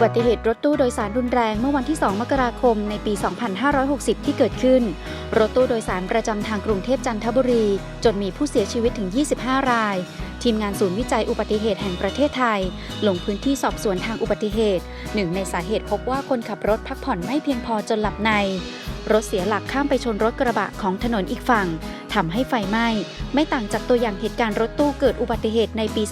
อุบัติเหตุรถตู้โดยสารรุนแรงเมื่อวันที่ 2 มกราคมในปี 2560 ที่เกิดขึ้น รถตู้โดยสารประจำทางกรุงเทพจันทบุรี จนมีผู้เสียชีวิตถึง 25 ราย ทีมงานศูนย์วิจัยอุบัติเหตุแห่งประเทศไทย ลงพื้นที่สอบสวนทางอุบัติเหตุ หนึ่งในสาเหตุพบว่าคนขับรถพักผ่อนไม่เพียงพอจนหลับใน รถเสียหลักข้ามไปชนรถกระบะของถนนอีกฝั่ง ทำให้ไฟไหม้ ไม่ต่างจากตัวอย่างเหตุการณ์รถตู้เกิดอุบัติเหตุในปี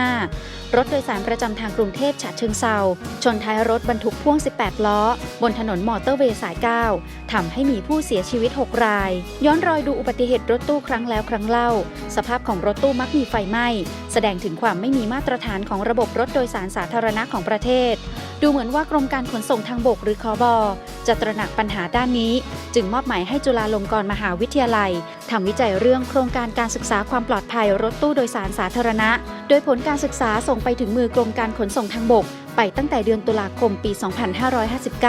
2555 รถโดยสารประจำทางกรุงเทพฉะเชิงเซาชนท้ายรถบรรทุกพ่วง 18 ล้อ บนถนนมอเตอร์เวย์สาย 9 ทำให้มีผู้เสียชีวิต 6 ราย ย้อนรอยดูอุบัติเหตุรถตู้ครั้งแล้วครั้งเล่า สภาพของรถตู้มักมีไฟไหม้ แสดงถึงความไม่มีมาตรฐานของระบบรถโดยสารสาธารณะของประเทศ ดูเหมือนว่ากรมการขนส่งทางบกหรือคอบอ จะตระหนักปัญหาด้านนี้ จึงมอบหมายให้จุฬาลงกรณ์มหาวิทยาลัยทำวิจัยเรื่องโครงการการศึกษาความปลอดภัยรถตู้โดยสารสาธารณะ โดยผลการศึกษาส่งไปถึงมือกรมการขนส่งทางบก ไปตั้งแต่เดือนตุลาคมปี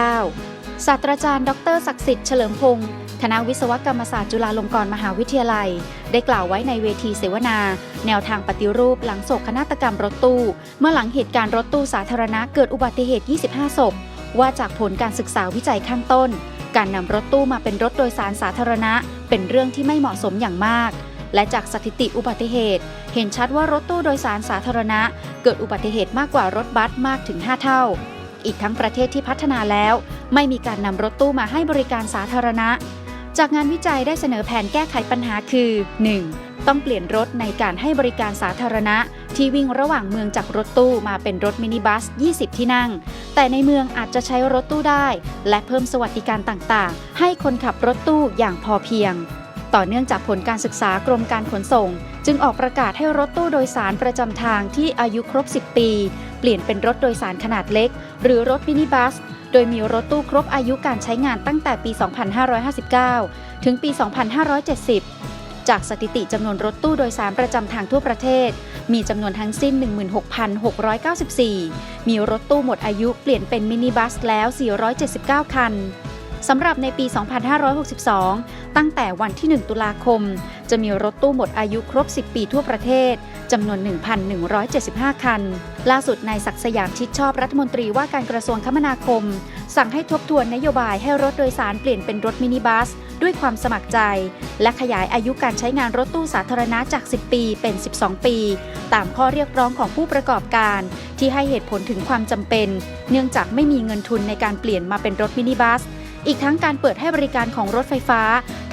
2559 ศาสตราจารย์ ดรศักดิ์สิทธิ์เฉลิมพงศ์คณะวิศวกรรมศาสตร์จุฬาลงกรณ์มหาวิทยาลัย ได้กล่าวไว้ในเวทีเสวนา แนวทางปฏิรูปหลังโศกนาฏกรรมรถตู้ เมื่อหลังเหตุการณ์รถตู้สาธารณะเกิดอุบัติเหตุ 25 ศพ ว่าจากผลการศึกษาวิจัยข้างต้น การนำรถตู้มาเป็นรถโดยสารสาธารณะ เป็นเรื่องที่ไม่เหมาะสมอย่างมาก และจากสถิติอุบัติเหตุ เห็นชัดว่ารถตู้โดยสารสาธารณะ เกิดอุบัติเหตุมากกว่ารถบัสมากถึง 5 เท่า อีกทั้งประเทศที่พัฒนาแล้ว ไม่มีการนำรถตู้มาให้บริการสาธารณะ จากงานวิจัยได้เสนอแผนแก้ไขปัญหาคือ 1. ต้องเปลี่ยนรถในการให้บริการสาธารณะ ที่วิ่งระหว่างเมืองจากรถตู้มาเป็นรถมินิบัส 20 ที่นั่ง แต่ในเมืองอาจจะใช้รถตู้ได้ และเพิ่มสวัสดิการต่างๆ ให้คนขับรถตู้อย่างพอเพียง ต่อเนื่องจากผลการศึกษากรมการขนส่ง จึงออกประกาศให้รถตู้โดยสารประจำทางที่อายุครบ 10 ปี เปลี่ยนเป็นรถโดยสารขนาดเล็ก หรือรถมินิบัสโดยมีรถตู้ครบอายุการใช้งานตั้งแต่ปี 2559 ถึงปี 2570 จากสถิติจำนวนรถตู้โดยสารประจำทางทั่วประเทศ มีจำนวนทั้งสิ้น 16,694 มีรถตู้หมดอายุเปลี่ยนเป็นมินิบัสแล้ว 479 คันสำหรับในปี 2562 ตั้งแต่วันที่ 1 ตุลาคม จะมีรถตู้หมดอายุครบ 10 ปีทั่วประเทศ จำนวน 1,175 คัน ล่าสุดนายศักสยามชิดชอบรัฐมนตรีว่าการกระทรวงคมนาคม สั่งให้ทบทวนนโยบายให้รถโดยสารเปลี่ยนเป็นรถมินิบัส ด้วยความสมัครใจ และขยายอายุการใช้งานรถตู้สาธารณะจาก 10 ปีเป็น 12 ปี ตามข้อเรียกร้องของผู้ประกอบการ ที่ให้เหตุผลถึงความจำเป็น เนื่องจากไม่มีเงินทุนในการเปลี่ยนมาเป็นรถมินิบัส อีกทั้งการเปิดให้บริการของรถไฟฟ้า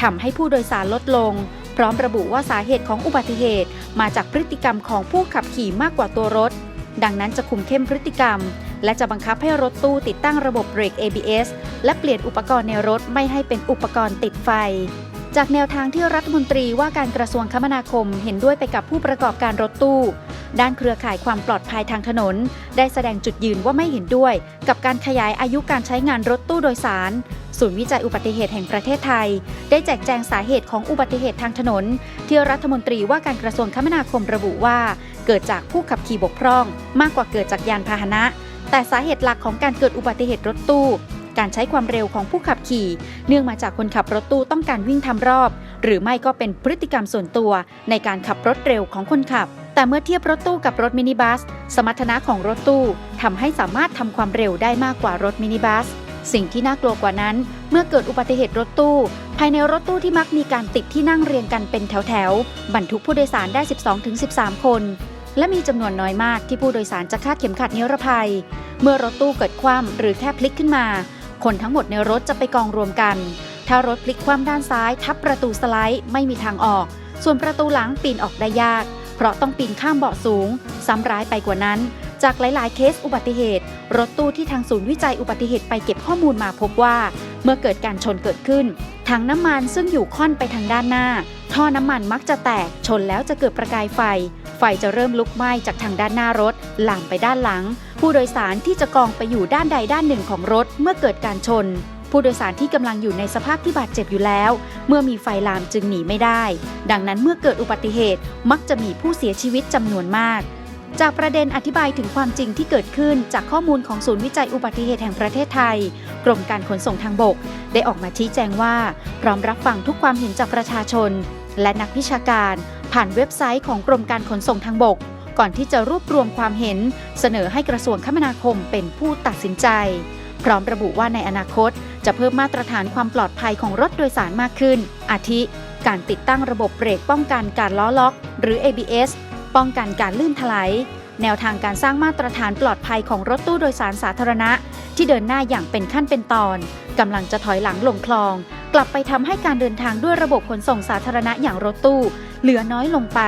ทำให้ผู้โดยสารลดลง พร้อมระบุว่าสาเหตุของอุบัติเหตุ มาจากพฤติกรรมของผู้ขับขี่มากกว่าตัวรถ ดังนั้นจะคุมเข้มพฤติกรรม และจะบังคับให้รถตู้ติดตั้งระบบเบรก ABS และเปลี่ยนอุปกรณ์ในรถไม่ให้เป็นอุปกรณ์ติดไฟ จากแนวทางที่รัฐมนตรีว่าการกระทรวงคมนาคมเห็นด้วยไปกับผู้ประกอบการรถตู้ ด้านเครือข่ายความปลอดภัยทางถนน ได้แสดงจุดยืนว่าไม่เห็นด้วย กับการขยายอายุการใช้งานรถตู้โดยสารศูนย์วิจัยอุบัติเหตุแห่งประเทศไทย ได้แจกแจงสาเหตุของอุบัติเหตุทางถนน ที่รัฐมนตรีว่าการกระทรวงคมนาคมระบุว่า เกิดจากผู้ขับขี่บกพร่อง มากกว่าเกิดจากยานพาหนะ แต่สาเหตุหลักของการเกิดอุบัติเหตุรถตู้ การใช้ความเร็วของผู้ขับขี่ เนื่องมาจากคนขับรถตู้ต้องการวิ่งทำรอบ หรือไม่ก็เป็นพฤติกรรมส่วนตัวในการขับรถเร็วของคนขับ แต่เมื่อเทียบรถตู้กับรถมินิบัส สมรรถนะของรถตู้ทำให้สามารถทำความเร็วได้มากกว่ารถมินิบัสสิ่งที่น่ากลัวกว่านั้น เมื่อเกิดอุบัติเหตุรถตู้ ภายในรถตู้ที่มักมีการติดที่นั่งเรียงกันเป็นแถวๆบรรทุกผู้โดยสารได้ 12-13 คน และมีจำนวนน้อยมากที่ผู้โดยสารจะคาดเข็มขัดนิรภัย เมื่อรถตู้เกิดคว่ำหรือแค่พลิกขึ้นมา คนทั้งหมดในรถจะไปกองรวมกัน ถ้ารถพลิกคว่ำด้านซ้าย ทับประตูสไลด์ไม่มีทางออก ส่วนประตูหลังปีนออกได้ยาก เพราะต้องปีนข้ามเบาะสูง ซ้ำร้ายไปกว่านั้น จากหลาย ๆ เคสอุบัติเหตุ รถตู้ที่ทางศูนย์วิจัยอุบัติเหตุไปเก็บข้อมูลมาพบว่า เมื่อเกิดการชนเกิดขึ้นถังน้ำมันซึ่งอยู่ค่อนไปทางด้านหน้า ท่อน้ำมันมักจะแตกชนแล้วจะเกิดประกายไฟ ไฟจะเริ่มลุกไหม้จากทางด้านหน้ารถลามไปด้านหลัง ผู้โดยสารที่จะกองไปอยู่ด้านใดด้านหนึ่งของรถเมื่อเกิดการชน ผู้โดยสารที่กำลังอยู่ในสภาพที่บาดเจ็บอยู่แล้ว เมื่อมีไฟลามจึงหนีไม่ได้ ดังนั้นเมื่อเกิดอุบัติเหตุมักจะมีผู้เสียชีวิตจำนวนมากจากประเด็นอธิบายถึงความจริงที่เกิดขึ้นจากข้อมูลของศูนย์วิจัยอุบัติเหตุแห่งประเทศไทย กรมการขนส่งทางบก ได้ออกมาชี้แจงว่า พร้อมรับฟังทุกความเห็นจากประชาชน และนักวิชาการ ผ่านเว็บไซต์ของกรมการขนส่งทางบก ก่อนที่จะรวบรวมความเห็น เสนอให้กระทรวงคมนาคมเป็นผู้ตัดสินใจ พร้อมระบุว่าในอนาคต จะเพิ่มมาตรฐานความปลอดภัยของรถโดยสารมากขึ้น อาทิ การติดตั้งระบบเบรกป้องกันการล้อล็อก หรือ ABS ป้องกันการลื่นถลายแนวทางการสร้างมาตรฐานปลอดภัยของรถตู้โดยสารสาธารณะ ที่เดินหน้าอย่างเป็นขั้นเป็นตอนกำลังจะถอยหลังลงคลอง กลับไปทำให้การเดินทางด้วยระบบขนส่งสาธารณะอย่างรถตู้ เหลือน้อยลงไป